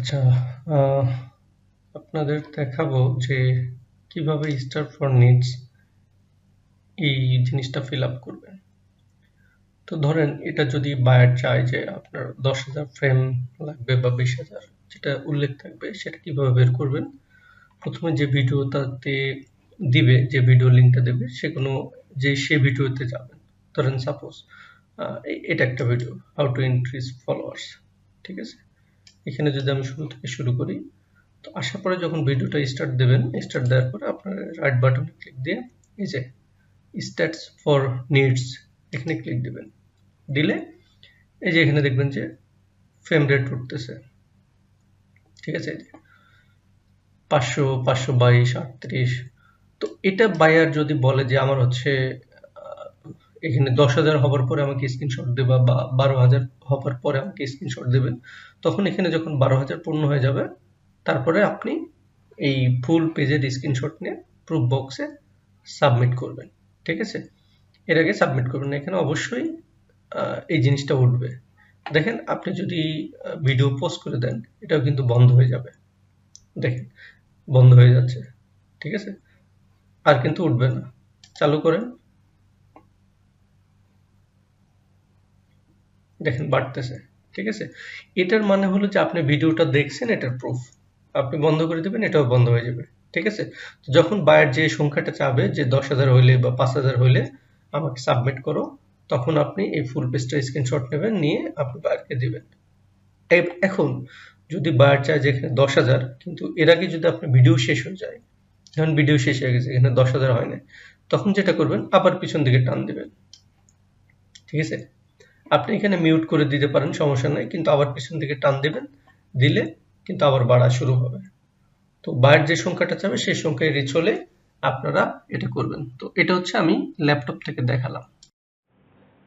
আচ্ছা আপনাদের দেখাবো যে কীভাবে স্টার ফর নিডস এই জিনিসটা ফিল আপ করবেন। তো ধরেন, এটা যদি বায়ার চায় যে আপনার দশ হাজার ফ্রেম লাগবে বা বিশ হাজার, যেটা উল্লেখ থাকবে, সেটা কীভাবে বের করবেন? প্রথমে যে ভিডিওটাতে দিবে, যে ভিডিও লিঙ্কটা দেবে সে কোনো যে সে ভিডিওতে যাবেন ধরেন সাপোজ এটা একটা video how to increase followers ঠিক আছে? এখানে যদি আমি শুরু থেকে শুরু করি, তো আসার পরে যখন ভিডিওটা স্টার্ট দেবেন স্টার্ট দেওয়ার পরে আপনার রাইট বাটনে ক্লিক দিয়ে এই যে স্ট্যাটস ফর নিডস এখানে ক্লিক দিবেন। দিলে এই যে এখানে দেখবেন যে ফ্রেম রেট উঠতেছে। ঠিক আছে? পাঁচশো পাঁচশো বাইশ, আটত্রিশ। তো এটা বায়ার যদি বলে যে আমার হচ্ছে এখানে দশ হাজার হবার পরে আমাকে স্ক্রিনশট দেবা বা বারো হাজার হবার পরে আমাকে স্ক্রিনশট দেবেন। তখন এখানে যখন বারো হাজার পূর্ণ হয়ে যাবে, তারপরে আপনি এই ফুল পেজের স্ক্রিনশট নিয়ে প্রুফ বক্সে সাবমিট করবেন, ঠিক আছে? এর আগে সাবমিট করবেন এখানে অবশ্যই এই জিনিসটা উঠবে। দেখেন, আপনি যদি ভিডিও পোস্ট করে দেন, এটাও কিন্তু বন্ধ হয়ে যাবে। দেখেন, বন্ধ হয়ে যাচ্ছে, ঠিক আছে? আর কিন্তু উঠবে না। চালু করেন। দেখেন, বাড়তেছে। ঠিক আছে? এটার মানে হলো যে আপনি ভিডিওটা দেখছেন, এটার প্রুফ আপনি বন্ধ করে দেবেন, এটাও বন্ধ হয়ে যাবে। ঠিক আছে? যখন বায়ার যে সংখ্যাটা চাবে, যে দশ হাজার হইলে বা পাঁচ হাজার হইলে আমাকে সাবমিট করো, তখন আপনি এই ফুল পেজটা স্ক্রিনশট নেবেন, নিয়ে আপনি বায়ারকে দিবেন। এখন যদি বায়ার চায় যে এখানে দশ হাজার, কিন্তু এর আগে যদি আপনার ভিডিও শেষ হয়ে যায়, যখন ভিডিও শেষ হয়ে গেছে, এখানে দশ হাজার হয় না তখন যেটা করবেন, আবার পিছন দিকে টান দিবেন। ঠিক আছে? আপনি এখানে মিউট করে দিতে পারেন, সমস্যা নাই, কিন্তু আবার পিছন দিকে টান দেবেন, দিলে কিন্তু আবার বাড়া শুরু হবে। তো বায়ের যে সংখ্যাটা চাবে, সেই সংখ্যায় রিচ হলে আপনারা এটা করবেন। তো এটা হচ্ছে আমি ল্যাপটপ থেকে দেখালাম।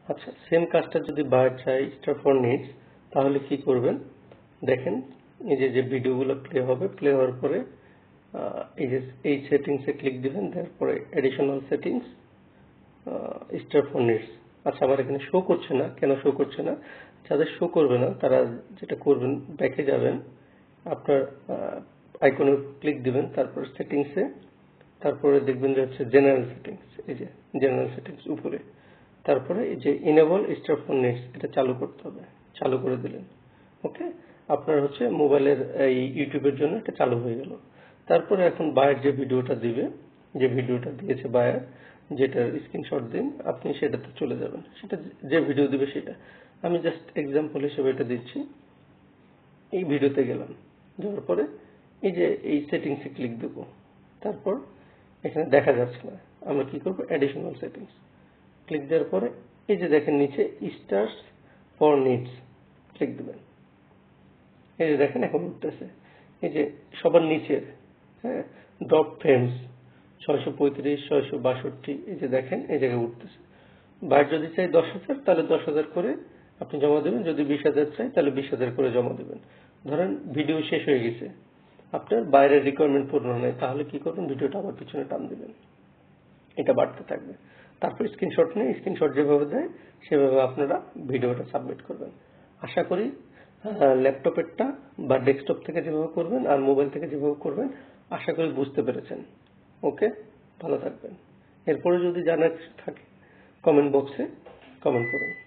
আচ্ছা সেম কাজটা যদি বায়ার চাই স্টার ফর নিডস তাহলে কি করবেন? দেখেন, এই যে যে ভিডিওগুলো প্লে হবে প্লে হওয়ার পরে এই যে, এই সেটিংসে ক্লিক দিবেন, তারপরে additional settings star for needs আচ্ছা আমার এখানে শো করছে না। কেন শো করছে না? যাদের শো করবে না, তারা যেটা করবেন ব্যাকে যাবেন, আপনার আইকনে ক্লিক দিবেন, তারপর সেটিংসে তারপরে দেখবেন যে হচ্ছে জেনারেল সেটিংস এই যে জেনারেল সেটিংস উপরে। তারপরে এই যে ইনেবল স্টার ফোন নেটস এটা চালু করতে হবে, চালু করে দিলেন। ওকে আপনার হচ্ছে মোবাইলের এই ইউটিউবের জন্য এটা চালু হয়ে গেল। তারপরে এখন বায়ের যে ভিডিওটা দিবে, যে ভিডিওটা দিয়েছে বায়ার যেটার স্ক্রিনশট দিন, আপনি সেটাতে চলে যাবেন। সেটা যে ভিডিও দিবে সেটা। আমি জাস্ট এক্সাম্পল হিসেবে এটা দিচ্ছি। এই ভিডিওতে গেলাম। যাওয়ার পরে এই যে, এই সেটিংসে ক্লিক দেবো। তারপর এখানে দেখা যাচ্ছে না। আমরা কি করব? অ্যাডিশনাল সেটিংস ক্লিক দেওয়ার পরে এই যে দেখেন নিচে স্টার্স ফর নিডস ক্লিক দেবেন। এই যে দেখেন এখন উঠতেছে। এই যে সবার নিচের হ্যাঁ ড্রপ ফ্রেমস ছয়শো পঁয়ত্রিশ, ছয়শো বাষট্টি, এই যে দেখেন, এই জায়গায় উঠতেছে। বাইর যদি চাই দশ হাজার, তাহলে দশ হাজার করে আপনি জমা দেবেন। যদি বিশ হাজার চাই, তাহলে বিশ হাজার করে জমা দেবেন। ধরেন ভিডিও শেষ হয়ে গেছে। আপনার বাইরের রিকোয়ারমেন্ট পূর্ণ নেই, তাহলে কি করবেন? ভিডিওটা আবার পিছনে টান দিবেন। এটা বাড়তে থাকবে। তারপর স্ক্রিনশট নিয়ে স্ক্রিনশট যেভাবে দেয়, সেভাবে আপনারা ভিডিওটা সাবমিট করবেন। আশা করি ল্যাপটপেরটা বা ডেস্কটপ থেকে যেভাবে করবেন আর মোবাইল থেকে যেভাবে করবেন, আশা করি বুঝতে পেরেছেন। ওকে ভালো থাকবেন। এরপরে যদি জানার থাকে কমেন্ট বক্সে কমেন্ট করুন।